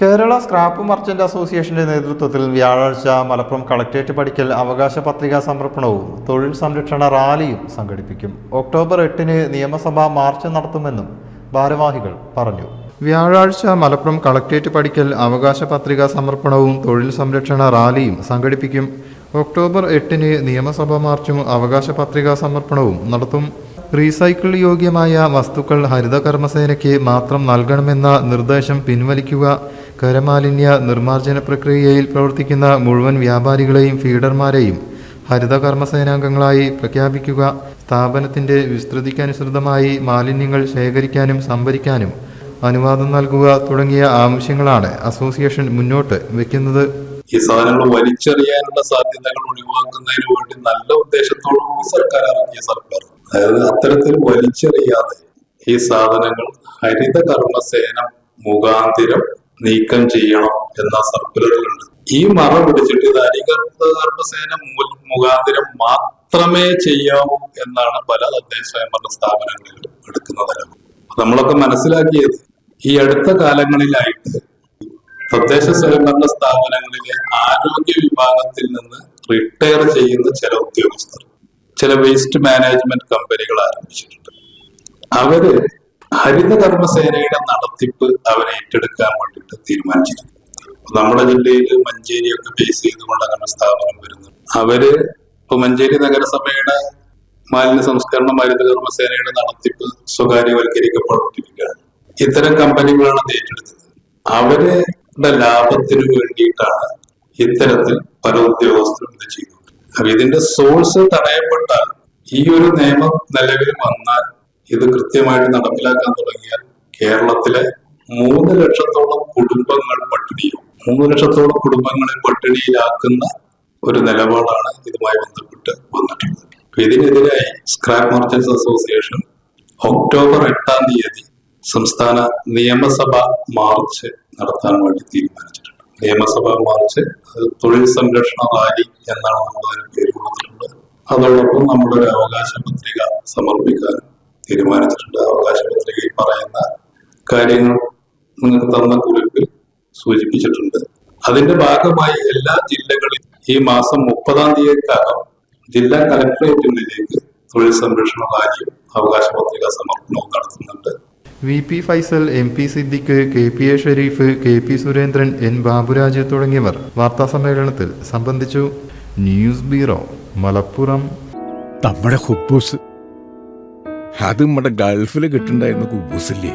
Kerala scrap merchant അസോസിയേഷന്റെ നേതൃത്വത്തിൽ വ്യാഴാഴ്ച മലപ്പുറം കളക്ടറേറ്റ് പഠിക്കൽ അവകാശ പത്രികാ സമർപ്പണവും തൊഴിൽ സംരക്ഷണ റാലിയും സംഘടിപ്പിക്കും. ഒക്ടോബർ എട്ടിന് നിയമസഭാ മാർച്ച് നടത്തുമെന്നും ഭാരവാഹികൾ പറഞ്ഞു. വ്യാഴാഴ്ച മലപ്പുറം കളക്ടറേറ്റ് പഠിക്കൽ അവകാശ പത്രികാ സമർപ്പണവും തൊഴിൽ സംരക്ഷണ റാലിയും സംഘടിപ്പിക്കും. ഒക്ടോബർ എട്ടിന് നിയമസഭാ മാർച്ചും അവകാശ പത്രികാ സമർപ്പണവും നടത്തും. റീസൈക്കിൾ യോഗ്യമായ വസ്തുക്കൾ ഹരിത കർമ്മസേനയ്ക്ക് മാത്രം നൽകണമെന്ന നിർദ്ദേശം പിൻവലിക്കുക. കരമാലിന്യ നിർമ്മാർജന പ്രക്രിയയിൽ പ്രവർത്തിക്കുന്ന മുഴുവൻ വ്യാപാരികളെയും ഫീഡർമാരെയും ഹരിത കർമ്മസേനാംഗങ്ങളായി പ്രഖ്യാപിക്കുക. സ്ഥാപനത്തിന്റെ വിസ്തൃതിക്കനുസൃതമായി മാലിന്യങ്ങൾ ശേഖരിക്കാനും സംഭരിക്കാനും അനുവാദം നൽകുക തുടങ്ങിയ ആവശ്യങ്ങളാണ് അസോസിയേഷൻ മുന്നോട്ട് വെക്കുന്നത്. ഈ സാധനങ്ങൾ വലിച്ചെറിയാനുള്ള സാധ്യതകൾ ഒഴിവാക്കുന്നതിന് വേണ്ടി നല്ല ഉദ്ദേശത്തോടു സർക്കാർ ഇറങ്ങിയ സർക്കാർ. അതായത് അത്തരത്തിൽ വലിച്ചെറിയാതെ ഈ സാധനങ്ങൾ ഹരിത കർമ്മസേന മുഖാന്തിരം നീക്കം ചെയ്യണം എന്ന സർക്കുലറിലുണ്ട് ഈ മറ പിടിച്ചിട്ട് ഇത് ഹരിത കർമ്മസേന മുഖാന്തിരം മാത്രമേ ചെയ്യാവൂ എന്നാണ് പല തദ്ദേശ സ്വയംഭരണ സ്ഥാപനങ്ങളിലും എടുക്കുന്ന നമ്മളൊക്കെ മനസ്സിലാക്കിയത് ഈ അടുത്ത കാലങ്ങളിലായിട്ട് തദ്ദേശ സ്വയംഭരണ സ്ഥാപനങ്ങളിലെ ആരോഗ്യ വിഭാഗത്തിൽ നിന്ന് റിട്ടയർ ചെയ്യുന്ന ചില ഉദ്യോഗസ്ഥർ ചില വേസ്റ്റ് മാനേജ്മെന്റ് കമ്പനികൾ ആരംഭിച്ചിട്ടുണ്ട്. അവർ ഹരിത കർമ്മസേനയുടെ നടത്തിപ്പ് അവരെ ഏറ്റെടുക്കാൻ തീരുമാനിച്ചിരുന്നു നമ്മുടെ ജില്ലയിൽ മഞ്ചേരിയൊക്കെ ബേസ് ചെയ്തുകൊണ്ട് അങ്ങനെ സ്ഥാപനം വരുന്നു അവർ ഇപ്പൊ മഞ്ചേരി നഗരസഭയുടെ മാലിന്യ സംസ്കരണ മരുന്ന് കർമ്മസേനയുടെ നടത്തിപ്പ് സ്വകാര്യവൽക്കരിക്കപ്പെട്ടിരിക്കുകയാണ്. ഇത്തരം കമ്പനികളാണ് ഏറ്റെടുത്തത്. അവരുടെ ലാഭത്തിന് വേണ്ടിയിട്ടാണ് ഇത്തരത്തിൽ പല ഉദ്യോഗസ്ഥരും ഇത് ചെയ്യുന്നത്. അപ്പൊ ഇതിന്റെ സോഴ്സ് തടയപ്പെട്ടാൽ ഈ ഒരു നിയമം നിലവിൽ വന്നാൽ ഇത് കൃത്യമായിട്ട് നടപ്പിലാക്കാൻ തുടങ്ങിയാൽ കേരളത്തിലെ മൂന്ന് ലക്ഷത്തോളം കുടുംബങ്ങൾ പട്ടിണിയും മൂന്ന് ലക്ഷത്തോളം കുടുംബങ്ങളെ പട്ടിണിയിലാക്കുന്ന ഒരു നിലപാടാണ് ഇതുമായി ബന്ധപ്പെട്ട് വന്നിട്ടുള്ളത്. ഇതിനെതിരായി സ്ക്രാപ്പ് മർച്ചൻസ് അസോസിയേഷൻ ഒക്ടോബർ എട്ടാം തീയതി സംസ്ഥാന നിയമസഭ മാർച്ച് നടത്താൻ വേണ്ടി തീരുമാനിച്ചിട്ടുണ്ട്. നിയമസഭ മാർച്ച് തൊഴിൽ സംരക്ഷണ റാലി എന്നാണ് നമ്മൾ അതിന് പേര് കൊടുത്തിട്ടുള്ളത്. അതോടൊപ്പം നമ്മുടെ ഒരു അവകാശ പത്രിക സമർപ്പിക്കാൻ തീരുമാനിച്ചിട്ടുണ്ട്. അവകാശ പത്രികയിൽ പറയുന്ന കാര്യങ്ങൾ നിങ്ങൾക്ക് തന്ന കുറിപ്പിൽ സൂചിപ്പിച്ചിട്ടുണ്ട്. അതിന്റെ ഭാഗമായി എല്ലാ ജില്ലകളിലും ഈ മാസം മുപ്പതാം തീയതിക്കകം ജില്ലാ കലക്ടറേറ്റുകളിലേക്ക് തൊഴിൽ സംരക്ഷണ റാലിയും അവകാശ പത്രിക സമർപ്പണവും നടത്തുന്നുണ്ട്. V P Faisal M P Siddique K P A Sharif K P Surendran N Baburaj തുടങ്ങിയവർ വാർത്താസമ്മേളനത്തിൽ സംബന്ധിച്ചു. News bureau Malappuram. നമ്മുടെ ഹുബൂസ്. അത് നമ്മുടെ ഗൾഫിൽ കിട്ടുണ്ടായിരുന്ന കുബൂസില്ലേ?